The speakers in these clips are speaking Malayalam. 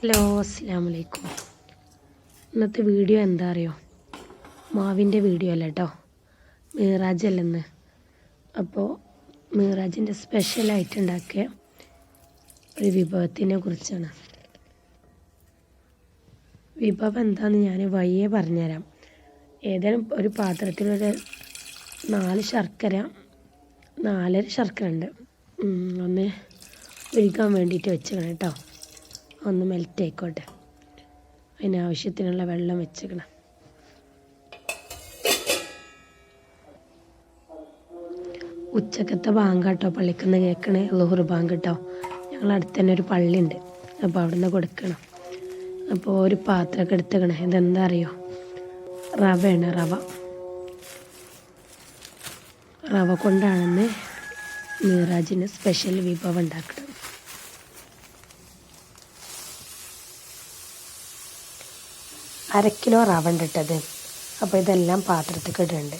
ഹലോ അസ്സാം വലൈക്കും ഇന്നത്തെ വീഡിയോ എന്താ അറിയോ? മാവിന്റെ വീഡിയോ അല്ല കേട്ടോ മീറാജ് അല്ലെന്ന് അപ്പോൾ മീറാജിന്റെ സ്പെഷ്യലായിട്ട് ഉണ്ടാക്കിയ ഒരു വിഭവത്തിനെ കുറിച്ചാണ്. വിഭവം എന്താണെന്ന് ഞാൻ വയ്യെ പറഞ്ഞുതരാം. ഏതായാലും ഒരു പാത്രത്തിലൊരു നാല് ശർക്കര നാലര ശർക്കര ഉണ്ട്. ഒന്ന് ഒരുക്കാൻ വേണ്ടിയിട്ട് വെച്ചേക്കണം കേട്ടോ ഒന്ന് മെൽറ്റ് ആയിക്കോട്ടെ. അതിനാവശ്യത്തിനുള്ള വെള്ളം വെച്ചേക്കണം. ഉച്ചക്കത്തെ ബാങ്ക് കേട്ടോ പള്ളിക്കുന്ന് കേൾക്കണേ. ലുഹുർ ബാങ്ക് കേട്ടോ. ഞങ്ങൾ അടുത്ത് തന്നെ ഒരു പള്ളിയുണ്ട്. അപ്പോൾ അവിടുന്ന് കൊടുക്കണം. അപ്പോൾ ഒരു പാത്രമൊക്കെ എടുത്തേക്കണേ. ഇതെന്താ അറിയോ? റവയാണ് റവ. റവ കൊണ്ടാണെന്ന് മീറാജിന് സ്പെഷ്യൽ വിഭവം ഉണ്ടാക്കുന്നത്. അര കിലോ ഉണ്ട് ഇട്ടത്. അപ്പോൾ ഇതെല്ലാം പാത്രത്തിൽ ഇടുന്നുണ്ട്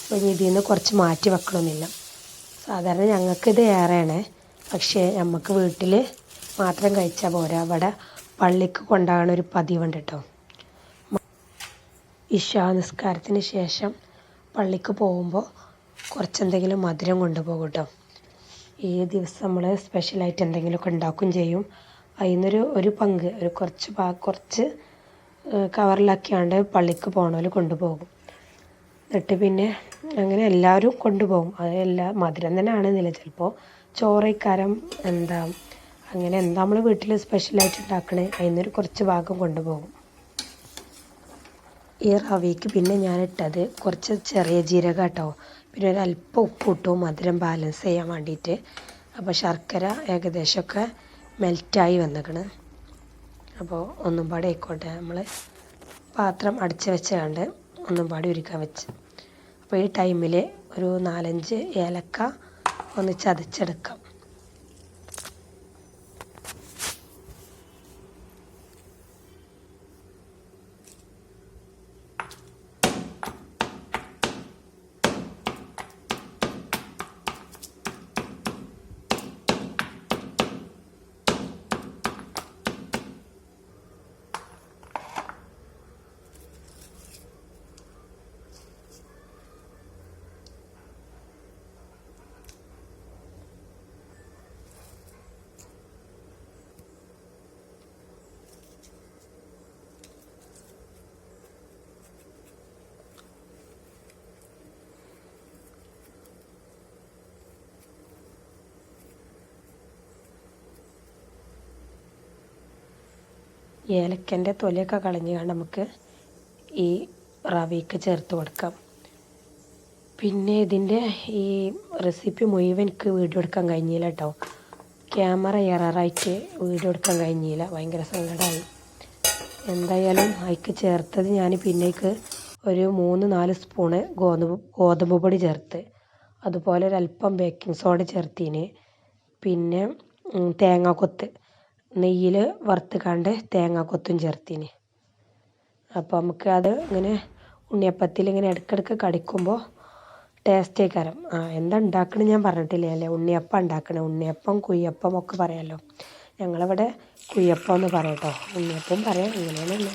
അപ്പോൾ ഇനി ഇതിൽ നിന്ന് കുറച്ച് മാറ്റി വെക്കണമെന്നില്ല സാധാരണ ഞങ്ങൾക്കിത് ഏറെയാണ്. പക്ഷേ നമുക്ക് വീട്ടിൽ മാത്രം കഴിച്ചാൽ പോരാ. അവിടെ പള്ളിക്ക് കൊണ്ടാകണ ഒരു പതിവുണ്ട് കേട്ടോ ഇഷാ നിസ്കാരത്തിന് ശേഷം പള്ളിക്ക് പോകുമ്പോൾ കുറച്ചെന്തെങ്കിലും മധുരം കൊണ്ടുപോകും കേട്ടോ ഈ ദിവസം നമ്മൾ സ്പെഷ്യലായിട്ട് എന്തെങ്കിലുമൊക്കെ ഉണ്ടാക്കുകയും ചെയ്യും. അതിൽ നിന്നൊരു ഒരു പങ്ക് ഒരു കുറച്ച് കുറച്ച് കവറിലാക്കിയാണ്ട് പള്ളിക്ക് പോകണവർ കൊണ്ടുപോകും. എന്നിട്ട് പിന്നെ അങ്ങനെ എല്ലാവരും കൊണ്ടുപോകും. അത് എല്ലാ മധുരം തന്നെ ആണെന്നില്ല ചിലപ്പോൾ ചോറൈക്കാരം എന്താ അങ്ങനെ എന്താ നമ്മൾ വീട്ടിൽ സ്പെഷ്യലായിട്ട് ഉണ്ടാക്കണേ അതിൽ കുറച്ച് ഭാഗം കൊണ്ടുപോകും. ഈ റവിക്ക് പിന്നെ ഞാൻ ഇട്ടത് കുറച്ച് ചെറിയ ജീരകം കേട്ടോ പിന്നെ ഒരു അല്പം ഉപ്പ് ഇട്ടു മധുരം ബാലൻസ് ചെയ്യാൻ വേണ്ടിയിട്ട്. അപ്പോൾ ശർക്കര ഏകദേശമൊക്കെ മെൽറ്റായി വന്നിക്കണ്. അപ്പോൾ ഒന്നും പാടെ ആയിക്കോട്ടെ. നമ്മൾ പാത്രം അടച്ച് വെച്ചാണ്ട് ഒന്നും പാടി ഒരുക്കാൻ വെച്ച്. അപ്പോൾ ഈ ടൈമിൽ ഒരു നാലഞ്ച് ഏലക്ക ഒന്ന് ചതച്ചെടുക്കാം. ഏലക്കന്റെ തൊലിയൊക്കെ കളഞ്ഞ് നമുക്ക് ഈ റവയ്ക്ക് ചേർത്ത് കൊടുക്കാം. പിന്നെ ഇതിന്റെ ഈ റെസിപ്പി മുഴുവൻ എനിക്ക് വീഡിയോ എടുക്കാൻ കഴിഞ്ഞില്ല കേട്ടോ. ക്യാമറ എററായിട്ട് വീഡിയോ എടുക്കാൻ കഴിഞ്ഞില്ല. ഭയങ്കര സങ്കടമായി എന്തായാലും അതിക്ക് ചേർത്തത് ഞാൻ പിന്നേക്ക് ഒരു മൂന്ന് നാല് സ്പൂണ് ഗോതമ്പ് ഗോതമ്പ് പൊടി ചേർത്ത്. അതുപോലെ ഒരല്പം ബേക്കിംഗ് സോഡ ചേർത്തിന്. പിന്നെ തേങ്ങാക്കൊത്ത്. നെയ്യിൽ വറുത്തുകാണ്ട് തേങ്ങാക്കൊത്തും ചേർത്തിന്. അപ്പോൾ നമുക്ക് അത് ഇങ്ങനെ ഉണ്ണിയപ്പത്തിൽ ഇങ്ങനെ ഇടയ്ക്കിടയ്ക്ക് കടിക്കുമ്പോൾ ടേസ്റ്റേ കരം ആ എന്താ ഉണ്ടാക്കണത് ഞാൻ പറഞ്ഞിട്ടില്ല? അല്ലേ ഉണ്ണിയപ്പം ഉണ്ടാക്കണേ ഉണ്ണിയപ്പം കുയ്യപ്പം ഒക്കെ പറയാമല്ലോ ഞങ്ങളിവിടെ കുയ്യപ്പം എന്ന് പറയാം കേട്ടോ ഉണ്ണിയപ്പം പറയാം ഇങ്ങനെയാണ്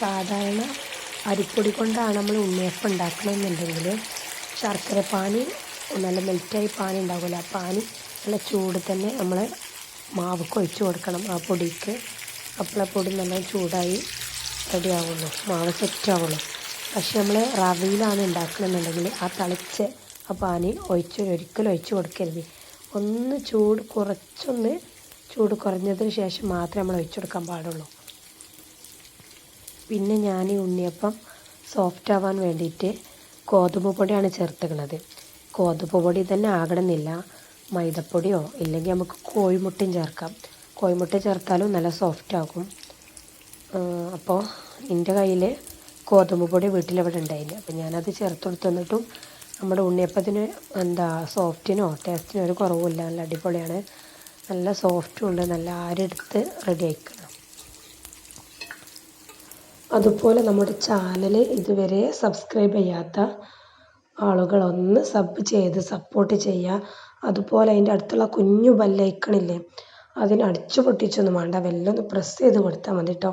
സാധാരണ അരിപ്പൊടി കൊണ്ടാണ് നമ്മൾ ഉണ്ണിയപ്പം ഉണ്ടാക്കണമെന്നുണ്ടെങ്കിൽ ശർക്കര പാനി നല്ല മെൽറ്റായി പാനി ഉണ്ടാകുമല്ലോ ആ പാനി നല്ല ചൂട് തന്നെ നമ്മൾ മാവ് കൊഴിച്ച് കൊടുക്കണം. ആ പൊടിക്ക് അപ്പോൾ ആ പൊടി നല്ല ചൂടായി റെഡി ആവുള്ളൂ. മാവ് സെറ്റ് ആവുള്ളൂ. പക്ഷെ നമ്മൾ റവയിലാണ് ഉണ്ടാക്കണമെന്നുണ്ടെങ്കിൽ ആ തളിച്ച് ആ പാനി ഒഴിച്ച് ഒരിക്കലും ഒഴിച്ച് കൊടുക്കരുത്. ഒന്ന് ചൂട് കുറച്ചൊന്ന് ചൂട് കുറഞ്ഞതിന് ശേഷം മാത്രമേ നമ്മൾ ഒഴിച്ചു കൊടുക്കാൻ പാടുള്ളൂ. പിന്നെ ഞാൻ ഈ ഉണ്ണിയപ്പം സോഫ്റ്റ് ആവാൻ വേണ്ടിയിട്ട് ഗോതമ്പ് പൊടിയാണ് ചേർത്തിക്കുന്നത് ഗോതമ്പ് പൊടി തന്നെ ആകണമെന്നില്ല. മൈദപ്പൊടിയോ ഇല്ലെങ്കിൽ നമുക്ക് കോഴിമുട്ടയും ചേർക്കാം. കോഴിമുട്ട ചേർത്താലും നല്ല സോഫ്റ്റ് ആകും. അപ്പോൾ എന്റെ കയ്യിൽ ഗോതമ്പ് പൊടി വീട്ടിലെവിടെ ഉണ്ടായില്ല അപ്പോൾ ഞാനത് ചേർത്ത് കൊടുത്തു തന്നിട്ടും നമ്മുടെ ഉണ്ണിയപ്പത്തിന് എന്താ സോഫ്റ്റിനോ ടേസ്റ്റിനോ ഒരു കുറവുമില്ല. നല്ല അടിപൊളിയാണ്. നല്ല സോഫ്റ്റും ഉണ്ട്. നല്ല ആരെടുത്ത് റെഡി ആയിക്കണം. അതുപോലെ നമ്മുടെ ചാനൽ ഇതുവരെ സബ്സ്ക്രൈബ് ചെയ്യാത്ത ആളുകളൊന്ന് സബ് ചെയ്ത് സപ്പോർട്ട് ചെയ്യുക. അതുപോലെ അതിന്റെ അടുത്തുള്ള കുഞ്ഞു ബെല്ലൈക്കണില്ലേ അതിന് അടിച്ചു പൊട്ടിച്ചൊന്നും വേണ്ട. ഒന്ന് പ്രസ് ചെയ്ത് കൊടുത്താൽ മതി കേട്ടോ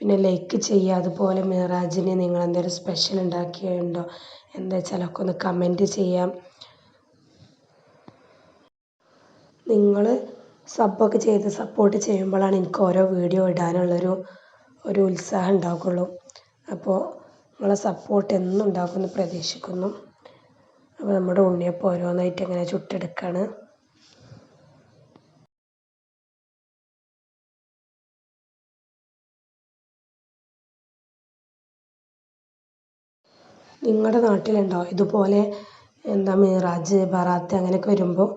പിന്നെ ലൈക്ക് ചെയ്യുക. അതുപോലെ മിറാജിന് നിങ്ങൾ എന്തെങ്കിലും സ്പെഷ്യൽ ഉണ്ടാക്കിയുണ്ടോ എന്താ വെച്ചാലൊക്കെ ഒന്ന് കമന്റ് ചെയ്യാം. നിങ്ങൾ സബ്ബൊക്കെ ചെയ്ത് സപ്പോർട്ട് ചെയ്യുമ്പോഴാണ് എനിക്ക് ഓരോ വീഡിയോ ഇടാനുള്ളൊരു ഒരു ഉത്സാഹം ഉണ്ടാവുകയുള്ളൂ. അപ്പോൾ നിങ്ങളെ സപ്പോർട്ട് എന്നും ഉണ്ടാകുമെന്ന് പ്രതീക്ഷിക്കുന്നു. അപ്പോൾ നമ്മുടെ ഉണ്ണിയപ്പം ഓരോന്നായിട്ട് ഇങ്ങനെ ചുട്ടെടുക്കുകയാണ് നിങ്ങളുടെ നാട്ടിലുണ്ടോ? ഇതുപോലെ എന്താ മീറാജ് ബറാത്ത് അങ്ങനെയൊക്കെ വരുമ്പോൾ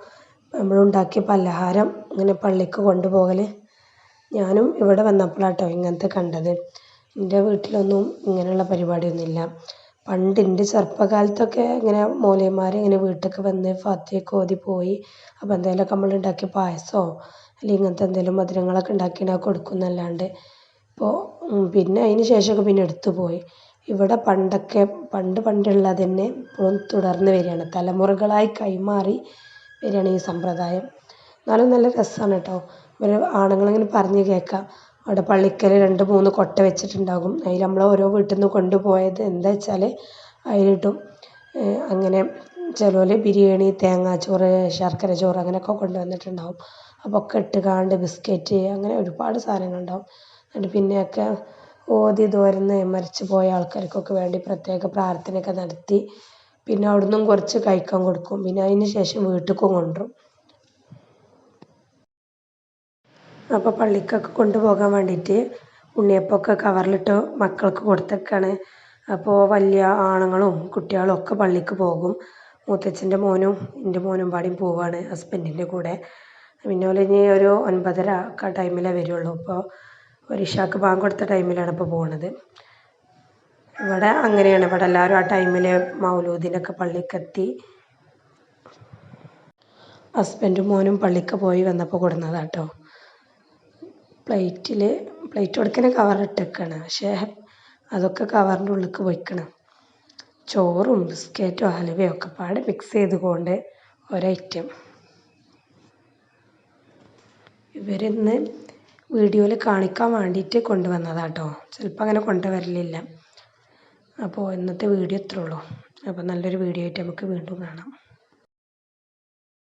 നമ്മളുണ്ടാക്കിയ പലഹാരം ഇങ്ങനെ പള്ളിക്ക് കൊണ്ടുപോകൽ ഞാനും ഇവിടെ വന്നപ്പോഴാട്ടോ ഇങ്ങനത്തെ കണ്ടത്. എന്റെ വീട്ടിലൊന്നും ഇങ്ങനെയുള്ള പരിപാടിയൊന്നുമില്ല. പണ്ട് എന്റെ ചെറുപ്പകാലത്തൊക്കെ ഇങ്ങനെ മൗലവിമാർ ഇങ്ങനെ വീട്ടിലേക്ക് വന്ന് ഫാത്തിഹയൊക്കെ ഓതി പോയി. അപ്പോൾ എന്തെങ്കിലുമൊക്കെ നമ്മൾ ഉണ്ടാക്കിയ പായസമോ അല്ലെങ്കിൽ ഇങ്ങനത്തെ എന്തെങ്കിലും മധുരങ്ങളൊക്കെ ഉണ്ടാക്കിയിട്ട് കൊടുക്കും എന്നല്ലാണ്ട് ഇപ്പോൾ പിന്നെ അതിന് ശേഷമൊക്കെ പിന്നെ എടുത്തു പോയി. ഇവിടെ പണ്ടൊക്കെ പണ്ട് പണ്ടുള്ളത് തന്നെ ഇപ്പോഴും തുടർന്ന് വരികയാണ്. തലമുറകളായി കൈമാറി വരികയാണ് ഈ സമ്പ്രദായം. എന്നാലും നല്ല രസമാണ് കേട്ടോ. ഇവർ ആണുങ്ങളിങ്ങനെ പറഞ്ഞ് കേൾക്കാം. അവിടെ പള്ളിക്കൽ രണ്ട് മൂന്ന് കൊട്ട വെച്ചിട്ടുണ്ടാകും. അതിൽ നമ്മൾ ഓരോ വീട്ടിൽ നിന്ന് കൊണ്ടുപോയത് എന്താ വെച്ചാൽ അതിലിട്ടും അങ്ങനെ ചിലർ ബിരിയാണി തേങ്ങാച്ചോറ് ശർക്കര ചോറ് അങ്ങനെയൊക്കെ കൊണ്ടുവന്നിട്ടുണ്ടാവും. അപ്പോൾ ഒക്കെ ഇട്ടുകാണ്ട് ബിസ്ക്കറ്റ് അങ്ങനെ ഒരുപാട് സാധനങ്ങളുണ്ടാവും. എന്നിട്ട് പിന്നെയൊക്കെ ഓതി തോരുന്ന് മരിച്ചു പോയ ആൾക്കാർക്കൊക്കെ വേണ്ടി പ്രത്യേക പ്രാർത്ഥനയൊക്കെ നടത്തി. പിന്നെ അവിടുന്നും കുറച്ച് കഴിക്കാൻ കൊടുക്കും. പിന്നെ അതിന് ശേഷം വീട്ടിലേക്കും കൊണ്ടുവരും. അപ്പോൾ പള്ളിക്കൊക്കെ കൊണ്ടുപോകാൻ വേണ്ടിയിട്ട് ഉണ്ണിയപ്പമൊക്കെ കവറിലിട്ട് മക്കൾക്ക് കൊടുത്തേക്കാണ് അപ്പോൾ വലിയ ആണുങ്ങളും കുട്ടികളും ഒക്കെ പള്ളിക്ക് പോകും. മൂത്തച്ഛന്റെ മോനും എന്റെ മോനും പാടിയും പോവാണ് ഹസ്ബൻഡിന്റെ കൂടെ. പിന്നെ പോലെ ഇനി ഒരു ഒൻപതര ഒക്കെ ടൈമിലേ വരുള്ളൂ. ഇപ്പോൾ ഒരു ഇഷാക്ക് ബാങ്ക് കൊടുത്ത ടൈമിലാണ് ഇപ്പോൾ പോണത്. ഇവിടെ അങ്ങനെയാണ്. ഇവിടെ എല്ലാവരും ആ ടൈമിൽ മൗലൂദിനൊക്കെ പള്ളിക്കെത്തി ഹസ്ബൻഡും മോനും പള്ളിക്ക് പോയി വന്നപ്പോൾ കൊടുന്നതാണ് കേട്ടോ പ്ലേറ്റിൽ പ്ലേറ്റ് കൊടുക്കണ കവറിലിട്ടേക്കാണ് പക്ഷേ അതൊക്കെ കവറിന്റെ ഉള്ളിലേക്ക് പോയിക്കണ്. ചോറും ബിസ്ക്കറ്റും ഹലുവയും ഒക്കെ പാടെ മിക്സ് ചെയ്ത് കൊണ്ട് ഒരൈറ്റം. ഇവരിന്ന് വീഡിയോയിൽ കാണിക്കാൻ വേണ്ടിയിട്ട് കൊണ്ടുവന്നതാണ് കേട്ടോ ചിലപ്പോൾ അങ്ങനെ കൊണ്ടുവരലില്ല. അപ്പോൾ ഇന്നത്തെ വീഡിയോ ഇത്രേ ഉള്ളൂ. അപ്പോൾ നല്ലൊരു വീഡിയോ ആയിട്ട് നമുക്ക് വീണ്ടും കാണാം.